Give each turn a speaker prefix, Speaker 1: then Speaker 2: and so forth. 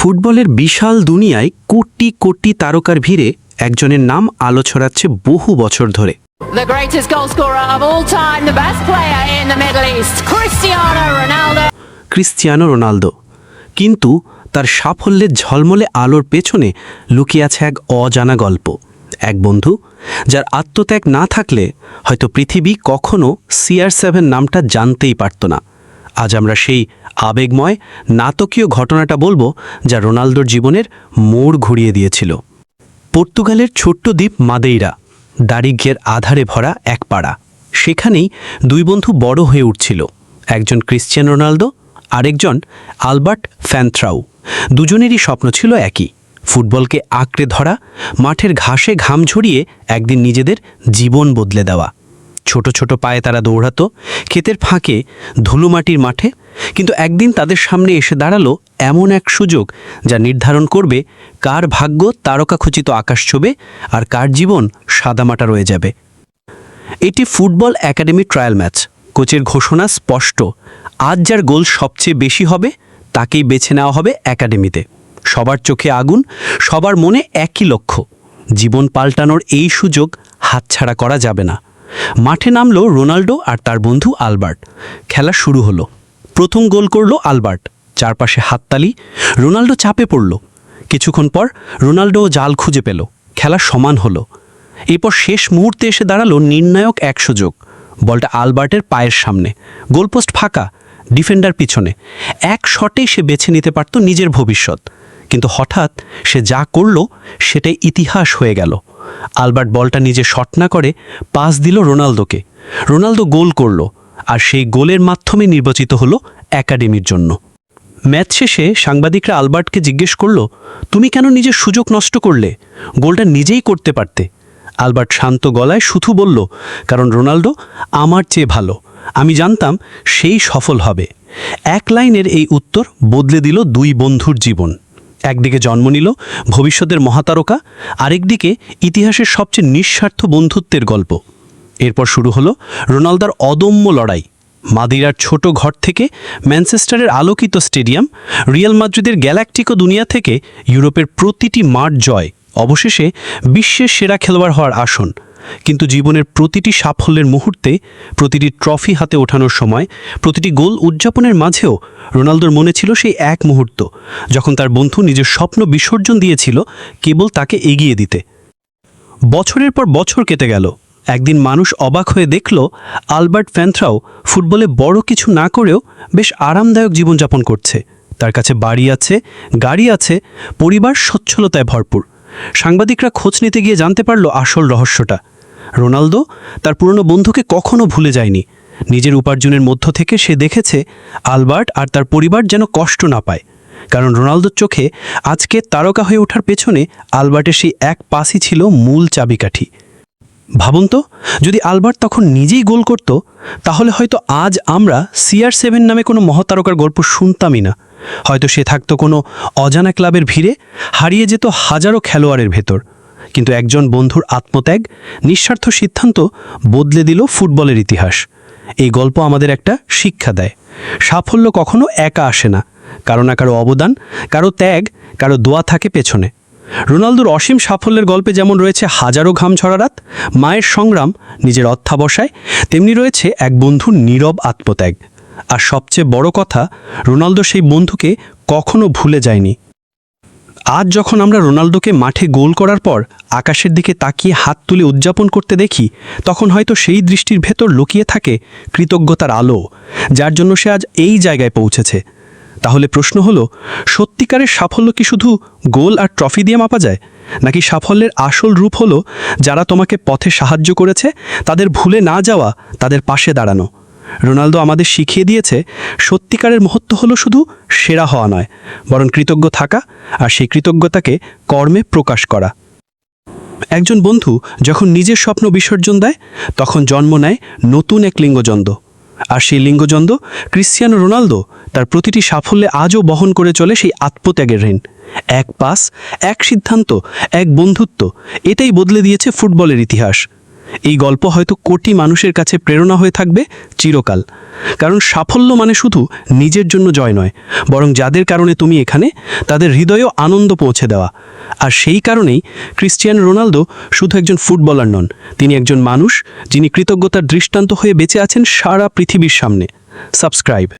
Speaker 1: ফুটবলের বিশাল দুনিয়ায় কোটি কোটি তারকার ভিড়ে একজনের নাম আলো ছড়াচ্ছে বহু বছর ধরে।
Speaker 2: The greatest goal scorer of all time, the best player in the Middle East, Cristiano Ronaldo.
Speaker 1: Cristiano Ronaldo. কিন্তু তার সাফল্যের ঝলমলে আলোর পেছনে লুকিয়ে আছে এক অজানা গল্প। এক বন্ধু যার আত্মত্যাগ না থাকলে হয়তো পৃথিবী কখনো সিআর সেভেন নামটা জানতেই পারত না। আজ আমরা সেই আবেগময়, নাটকীয় ঘটনাটা বলব যা রোনালদোর জীবনের মোড় ঘুরিয়ে দিয়েছিল। পর্তুগালের ছোট্ট দ্বীপ মাদেইরা দারিগ্যের আধারে ভরা এক পাড়া। সেখানেই দুই বন্ধু বড় হয়ে উঠছিল, একজন ক্রিশ্চিয়ান রোনালদো, আরেকজন আলবার্ট ফ্যান্থ্রাউ। দুজনেরই স্বপ্ন ছিল একই, ফুটবলকে আঁকড়ে ধরা, মাঠের ঘাসে ঘাম ঝরিয়ে একদিন নিজেদের জীবন বদলে দেওয়া। ছোট ছোট পায়ে তারা দৌড়াতো, ক্ষেতের ফাঁকে ধুলোমাটির মাঠে। কিন্তু একদিন তাদের সামনে এসে দাঁড়াল এমন এক সুযোগ যা নির্ধারণ করবে কার ভাগ্য তারকাখচিত আকাশ ছবে আর কার জীবন সাদামাটা রয়ে যাবে। এটি ফুটবল একাডেমি ট্রায়াল ম্যাচ। কোচের ঘোষণা স্পষ্ট। আজ যার গোল সবচেয়ে বেশি হবে, তাকেই বেছে নেওয়া হবে একাডেমিতে। সবার চোখে আগুন, সবার মনে একই লক্ষ্য। জীবন পাল্টানোর এই সুযোগ হাতছাড়া করা যাবে না। মাঠে নামলো রোনাল্ডো আর তার বন্ধু আলবার্ট। খেলা শুরু হলো। প্রথম গোল করল আলবার্ট। চারপাশে হাততালি। রোনাল্ডো চাপে পড়ল। কিছুক্ষণ পর রোনাল্ডো জাল খুঁজে পেল। খেলা সমান হলো। এরপর শেষ মুহূর্তে এসে দাঁড়াল নির্ণায়ক এক সুযোগ বলটা আলবার্টের পায়ের সামনে। গোলপোস্ট ফাঁকা, ডিফেন্ডার পিছনে। এক শটে সে বেছে নিতে পারত নিজের ভবিষ্যৎ। কিন্তু হঠাৎ সে যা করল, সেটাই ইতিহাস হয়ে গেল। আলবার্ট বলটা নিজে শট না করে পাস দিল রোনালদোকে। রোনালদো গোল করল আর সেই গোলের মাধ্যমে নির্বাচিত হলো একাডেমির জন্য। ম্যাচ শেষে সাংবাদিকরা আলবার্টকে জিজ্ঞেস করল, তুমি কেন নিজের সুযোগ নষ্ট করলে? গোলটা নিজেই করতে পারতে। আলবার্ট শান্ত গলায় শুধু বলল, কারণ রোনাল্ডো আমার চেয়ে ভালো। আমি জানতাম সেই সফল হবে। এক লাইনের এই উত্তর বদলে দিল দুই বন্ধুর জীবন। একদিকে জন্ম নিল ভবিষ্যতের মহাতারকা, আরেকদিকে ইতিহাসের সবচেয়ে নিঃস্বার্থ বন্ধুত্বের গল্প। এরপর শুরু হলো রোনালদার অদম্য লড়াই। মাদিরার ছোট ঘর থেকে ম্যানচেস্টারের আলোকিত স্টেডিয়াম, রিয়াল মাদ্রিদের গ্যালাকটিকো দুনিয়া থেকে ইউরোপের প্রতিটি মাঠ জয়, অবশেষে বিশ্বের সেরা খেলোয়াড় হওয়ার আসন। কিন্তু জীবনের প্রতিটি সাফল্যের মুহূর্তে, প্রতিটি ট্রফি হাতে ওঠানোর সময়, প্রতিটি গোল উদযাপনের মাঝেও রোনালদোর মনে ছিল সেই এক মুহূর্ত, যখন তার বন্ধু নিজের স্বপ্ন বিসর্জন দিয়েছিল কেবল তাকে এগিয়ে দিতে। বছরের পর বছর কেটে গেল। একদিন মানুষ অবাক হয়ে দেখল, আলবার্ট ফ্যান্থ্রাও ফুটবলে বড় কিছু না করেও বেশ আরামদায়ক জীবনযাপন করছে। তার কাছে বাড়ি আছে, গাড়ি আছে, পরিবার সচ্ছলতায় ভরপুর। সাংবাদিকরা খোঁজ নিতে গিয়ে জানতে পারল আসল রহস্যটা। রোনালদো তার পুরনো বন্ধুকে কখনো ভুলে যায়নি। নিজের উপার্জনের মধ্য থেকে সে দেখেছে আলবার্ট আর তার পরিবার যেন কষ্ট না পায়। কারণ রোনালদোর চোখে আজকে তারকা হয়ে ওঠার পেছনে আলবার্টের সেই এক পাসই ছিল মূল চাবিকাঠি। ভাবুন তো, যদি আলবার্ট তখন নিজেই গোল করত, তাহলে হয়তো আজ আমরা সিআর সেভেন নামে কোনো মহাতারকার গল্প শুনতামই না। হয়তো সে থাকতো কোনো অজানা ক্লাবের ভিড়ে, হারিয়ে যেত হাজারো খেলোয়াড়ের ভেতর। কিন্তু একজন বন্ধুর আত্মত্যাগ, নিঃস্বার্থ সিদ্ধান্ত বদলে দিল ফুটবলের ইতিহাস। এই গল্প আমাদের একটা শিক্ষা দেয়। সাফল্য কখনো একা আসে না। কারও না কারও অবদান, কারও ত্যাগ, কারও দোয়া থাকে পেছনে। রোনালদোর অসীম সাফল্যের গল্পে যেমন রয়েছে হাজারো ঘাম ঝরারাত মায়ের সংগ্রাম, নিজের অধ্যাবসায় তেমনি রয়েছে এক বন্ধুর নীরব আত্মত্যাগ। আর সবচেয়ে বড় কথা, রোনালদো সেই বন্ধুকে কখনো ভুলে যায়নি। আজ যখন আমরা রোনালদোকে মাঠে গোল করার পর আকাশের দিকে তাকিয়ে হাত তুলে উদযাপন করতে দেখি, তখন হয়তো সেই দৃষ্টির ভেতর লুকিয়ে থাকে কৃতজ্ঞতার আলো, যার জন্য সে আজ এই জায়গায় পৌঁছেছে। তাহলে প্রশ্ন হলো, সত্যিকারের সাফল্য কি শুধু গোল আর ট্রফি দিয়ে মাপা যায়, নাকি সাফল্যের আসল রূপ হলো যারা তোমাকে পথে সাহায্য করেছে, তাদের ভুলে না যাওয়া, তাদের পাশে দাঁড়ানো? রোনালদো আমাদের শিখিয়ে দিয়েছে, সত্যিকারের মহত্ব হলো শুধু সেরা হওয়া নয়, বরং কৃতজ্ঞ থাকা আর সেই কৃতজ্ঞতাকে কর্মে প্রকাশ করা। একজন বন্ধু যখন নিজের স্বপ্ন বিসর্জন দেয়, তখন জন্ম নেয় নতুন এক লিঙ্গজন্দ আর সেই লিঙ্গজন্দ ক্রিশ্চিয়ানো রোনালদো তার প্রতিটি সাফল্যে আজও বহন করে চলে সেই আত্মত্যাগের ঋণ। এক পাস, এক সিদ্ধান্ত, এক বন্ধুত্ব, এটাই বদলে দিয়েছে ফুটবলের ইতিহাস। এই গল্প হয়তো কোটি মানুষের কাছে প্রেরণা হয়ে থাকবে চিরকাল। কারণ সাফল্য মানে শুধু নিজের জন্য জয় নয়, বরং যাদের কারণে তুমি এখানে, তাদের হৃদয়েও আনন্দ পৌঁছে দেওয়া। আর সেই কারণেই ক্রিশ্চিয়ান রোনালদো শুধু একজন ফুটবলার নন, তিনি একজন মানুষ যিনি কৃতজ্ঞতার দৃষ্টান্ত হয়ে বেঁচে আছেন সারা পৃথিবীর সামনে। সাবস্ক্রাইব।